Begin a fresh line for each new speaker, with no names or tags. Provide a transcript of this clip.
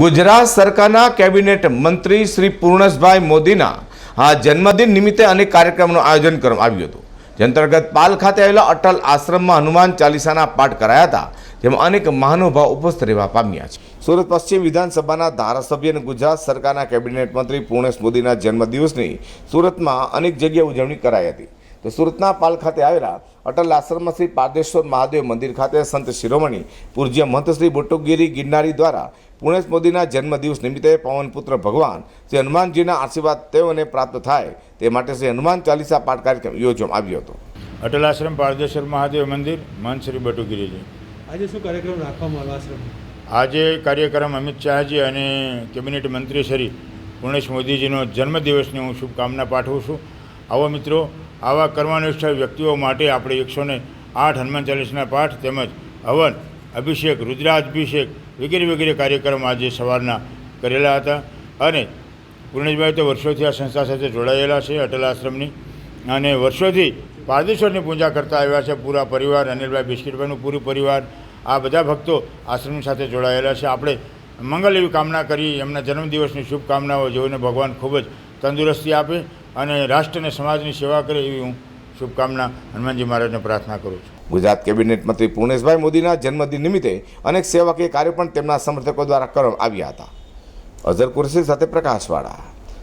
ગુજરાત સરકારના કેબિનેટ મંત્રી શ્રી પૂર્ણેશભાઈ મોદીના આ જન્મદિન નિમિત્તે અનેક કાર્યક્રમનું આયોજન કરવામાં આવ્યું હતું. જે અંતર્ગત પાલ ખાતે આવેલા અટલ આશ્રમમાં હનુમાન ચાલીસાના પાઠ કરાયા હતા. જેમાં અનેક મહાનુભાવ ઉપસ્થિત રહેવા પામ્યા છે. સુરત પશ્ચિમ વિધાનસભાના ધારાસભ્ય અને ગુજરાત સરકારના કેબિનેટ મંત્રી પૂર્ણેશ મોદીના જન્મદિવસની સુરતમાં અનેક જગ્યાએ ઉજવણી કરાઈ હતી. તો સુરતના પાલ ખાતે આવેલા અટલ આશ્રમ શ્રી પારદેશ્વર મહાદેવ મંદિર ખાતે સંત શિરોમણી પૂજ્ય મહંત શ્રી બુટ્ટુગીરી ગિરનારી દ્વારા પુણેશ મોદીના જન્મદિવસ નિમિત્તે પવનપુત્ર ભગવાન શ્રી હનુમાનજીના આશીર્વાદ તેઓને પ્રાપ્ત થાય તે માટે શ્રી હનુમાન ચાલીસા પાઠ કાર્યક્રમ યોજવામાં આવ્યો હતો.
અટલ આશ્રમ પારદેશ્વર મહાદેવ મંદિર મહંત શ્રી બટુગીરીજી.
આજે શું કાર્યક્રમ રાખવામાં આવ્યો આશ્રમમાં?
આજે કાર્યક્રમ અમિત શાહજી અને કેબિનેટ મંત્રી શ્રી પૂર્ણેશ મોદીજીનો જન્મદિવસની હું શુભકામના પાઠવું છું. આવો મિત્રો, આવા કર્માનુષ્ઠ વ્યક્તિઓ માટે આપણે એકસો ને આઠ હનુમાન ચાલીસના પાઠ તેમજ હવન, અભિષેક, રુદ્રાભિષેક વગેરે વગેરે કાર્યક્રમ આજે સવારના કરેલા હતા અને પૂર્ણેશભાઈ તો વર્ષોથી આ સંસ્થા સાથે જોડાયેલા છે, અટલ આશ્રમની અને વર્ષોથી પારદેશ્વરની પૂજા કરતા આવ્યા છે, પૂરા પરિવાર, અનિલભાઈ બિસ્કીટભાઈનું પૂરું પરિવાર, આ બધા ભક્તો આશ્રમની સાથે જોડાયેલા છે. આપણે મંગલ એવી કામના કરી, એમના જન્મદિવસની શુભકામનાઓ જોઈને ભગવાન ખૂબ જ તંદુરસ્તી આપે. અને રાષ્ટ્ર અને સમાજની સેવા કરે એવી હું શુભકામના હનુમાનજી મહારાજને પ્રાર્થના કરું છું.
ગુજરાત કેબિનેટ મંત્રી પૂર્ણેશભાઈ મોદીના જન્મદિન નિમિત્તે અનેક સેવાકીય કાર્યો પણ તેમના સમર્થકો દ્વારા કરવામાં આવ્યા હતા. અઝર કુરશી સાથે પ્રકાશવાળા